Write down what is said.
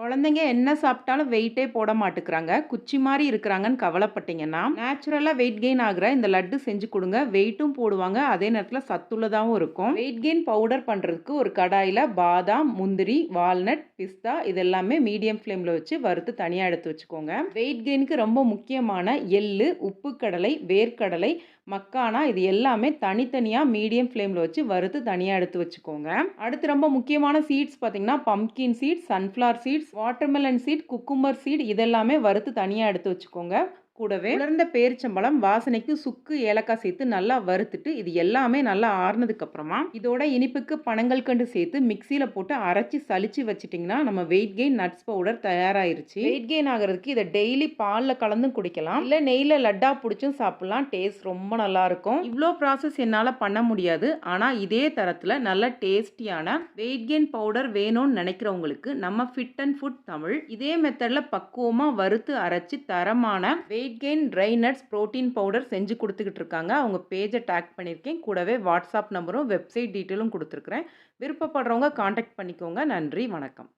குழந்தைங்க என்ன சாப்பிட்டாலும் வெயிட்டே போட மாட்டுக்கிறாங்க குச்சி மாதிரி இருக்கிறாங்கன்னு கவலைப்பட்டீங்கன்னா நேச்சுரலாக வெயிட் கெயின் ஆகிற இந்த லட்டு செஞ்சு கொடுங்க. வெயிட்டும் போடுவாங்க. அதே நேரத்தில் சத்துள்ளதாகவும் இருக்கும். வெயிட் கெயின் பவுடர் பண்ணுறதுக்கு ஒரு கடாயில் பாதாம் முந்திரி வால்நட் பிஸ்தா இதெல்லாமே மீடியம் ஃப்ளேமில் வச்சு வறுத்து தனியாக எடுத்து வச்சுக்கோங்க. வெயிட் கெயினுக்கு ரொம்ப முக்கியமான எள்ளு உப்பு கடலை வேர்க்கடலை மக்கானா இது எல்லாமே தனித்தனியாக மீடியம் ஃப்ளேமில் வச்சு வறுத்து தனியாக எடுத்து வச்சுக்கோங்க. அடுத்து ரொம்ப முக்கியமான சீட்ஸ் பார்த்தீங்கன்னா pumpkin seeds sunflower seeds watermelon seed cucumber seed இதெல்லாமே வறுத்து தனியாக எடுத்து வச்சுக்கோங்க. கூடவே உலர்ந்த பேரிச்சம்பழம் வாசனைக்கு சுக்கு ஏலக்காய் சேர்த்து நல்லா வறுத்துட்டு இது எல்லாமே நல்லா ஆறுனதுக்கு அப்புறமா இதோட இனிப்புக்கு பனங்கள் கண்டு சேர்த்து மிக்சியில் போட்டு அரைச்சி சலிச்சு வச்சிட்டிங்கன்னா நம்ம வெயிட் கெயின் நட்ஸ் பவுடர் தயாராயிருச்சு. வெயிட் கெயின் ஆகிறதுக்கு இதை டெய்லி பாலில் கலந்தும் குடிக்கலாம். இல்லை நெய்யில் லட்டா பிடிச்சும் சாப்பிடலாம். டேஸ்ட் ரொம்ப நல்லா இருக்கும். இவ்வளோ ப்ராசஸ் என்னால் பண்ண முடியாது. ஆனால் இதே தரத்தில் நல்ல டேஸ்டியான வெயிட் கெயின் பவுடர் வேணும்னு நினைக்கிறவங்களுக்கு நம்ம ஃபிட் அண்ட் ஃபுட் தமிழ் இதே மெத்தடில் பக்குவமாக வறுத்து அரைச்சி தரமான weight gain dry nuts protein powder செஞ்சு கொடுத்துக்கிட்டு இருக்காங்க அவங்க பேஜை டேக் பண்ணியிருக்கேன். கூடவே வாட்ஸ்அப் நம்பரும் வெப்சைட் டீட்டெயிலும் கொடுத்துருக்குறேன். விருப்பப்படுறவங்க காண்டாக்ட் பண்ணிக்கோங்க. நன்றி வணக்கம்.